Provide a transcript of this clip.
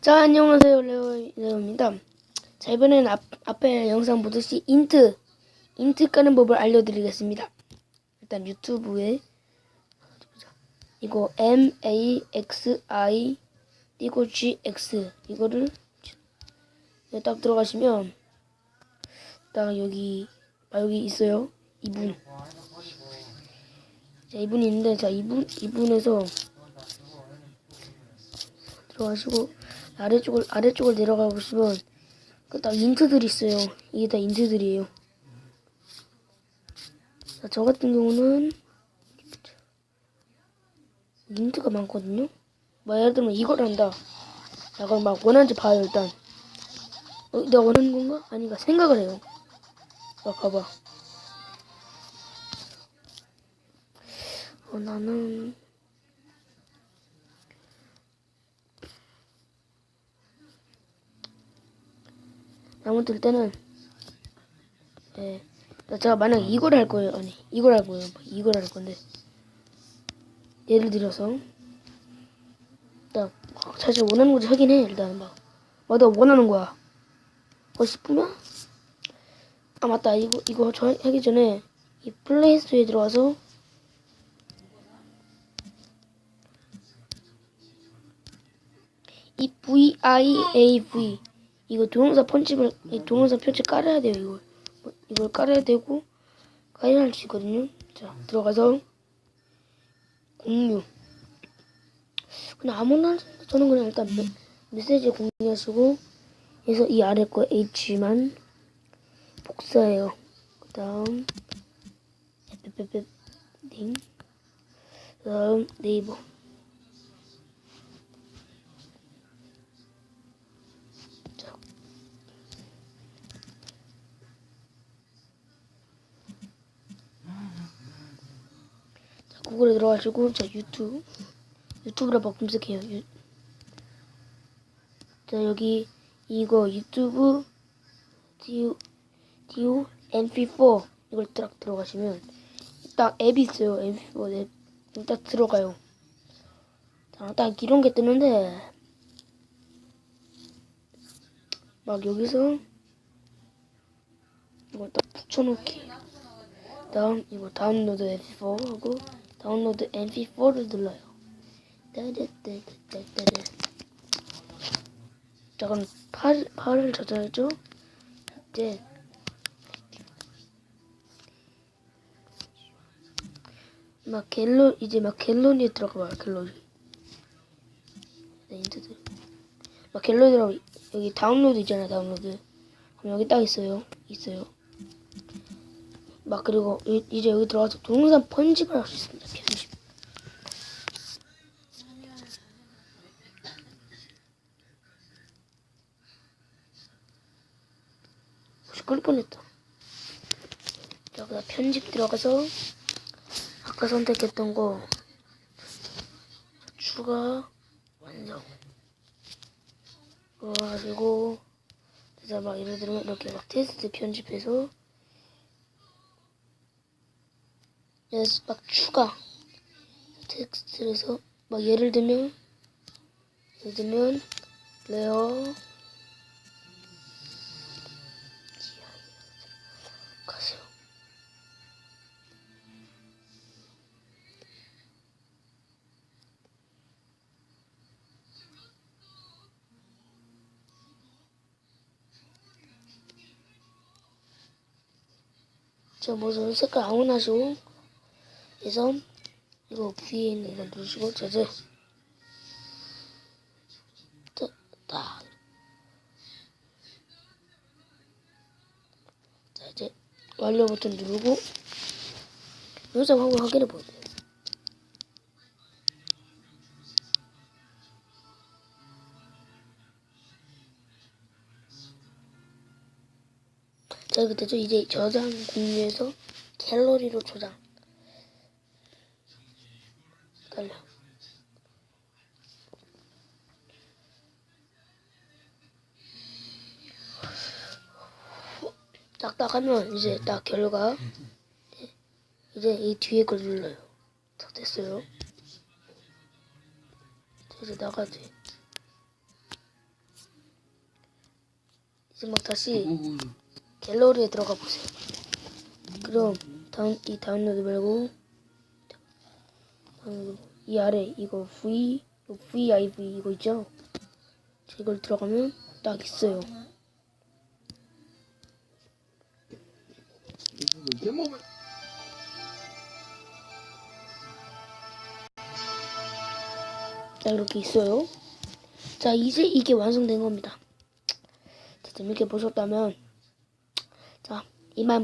자 안녕하세요. 레오 레오입니다. 자 이번에는 앞, 앞에 영상 보듯이 인트 인트 까는 법을 알려드리겠습니다. 일단 유튜브에 이거 M A X I 이거 G X. 이거를 딱 들어가시면 딱 여기 아 여기 있어요. 이분 자 이분이 있는데 자 이분 이분에서 들어가시고 아래쪽을 아래쪽을 내려가 보시면 그딱 인트들이 있어요. 이게 다 인트들이에요. 자, 저 같은 경우는 인트가 많거든요. 뭐 예를 들면 이걸 한다. 자, 그럼 막 원하는지 봐요 일단. 어, 내가 원하는 건가? 아닌가 생각을 해요. 자, 봐봐. 어, 나는 아무튼 일단은 예, 제가 만약 이걸 할 거예요. 아니 이걸 할 거예요. 이걸 할 건데 예를 들어서 딱 사실 원하는 거지 하긴 해. 일단 막 어, 나 원하는 거야. 어 싶으면 아 맞다 이거 이거 저 하기 전에 이 플레이스토어에 들어가서 이 V I A V 이거 동영상 편집을 이 동영상 편집 깔아야 돼요 이걸 뭐, 이걸 깔아야 되고 깔아야 할 수 있거든요 자 들어가서 공유 그냥 아무나 저는 그냥 일단 메, 메시지 공유하시고 그래서 이 아래 거 H만 복사해요 그 다음 링 그다음 네이버 구글에 들어가시고 자 유튜브 유튜브라 막 검색해요. 유, 자 여기 이거 유튜브 디오 디오 MP4 이걸 딱 들어가시면 딱 앱이 있어요. MP4 앱. 딱 들어가요. 자, 딱 이런 게 뜨는데 막 여기서 이걸 딱 붙여놓기. 다음 이거 다운로드 MP4 하고 다운로드 MP4를 눌러요. 따다따다따다. 자 그럼 팔 팔을 찾아야죠. 이제 막 갤러 이제 막 갤러리에 들어가 봐요 갤러리. 네. 막 갤러리 들어가 여기 다운로드 있잖아요 다운로드. 그럼 여기 딱 있어요 있어요. 막 그리고 이- 이제 여기 들어가서 동영상 편집을 할 수 있습니다. 편집. 시끄러 뻔했다. 자, 그다음 편집 들어가서 아까 선택했던 거 추가 완성. 그거 가지고 그래서 막 예를 들면 이렇게 막 테스트 편집해서 그래서 막 추가 텍스트에서 막 예를 들면 예를 들면 레어 저 무슨 색깔 아무나 하시고 그래서 이거 위에 있는 거 누르시고 저제 딱 자, 이제 완료 버튼 누르고 영상 한번 확인해 볼게요. 자, 되죠? 이제 저장 공유해서 갤러리로 저장. 달려. 딱딱 하면 이제 딱 결과 이제 이 뒤에 걸 눌러요. 다 됐어요. 자, 이제 나가지. 이제 막 다시 오, 갤러리에 들어가 보세요. 그럼 다운 이 다운로드 말고 이 아래 이거 V VIV 이거 있죠? 자, 이걸 들어가면 딱 있어요. 자 이렇게 있어요. 자 이제 이게 완성된 겁니다. 자, 재밌게 보셨다면 자 이만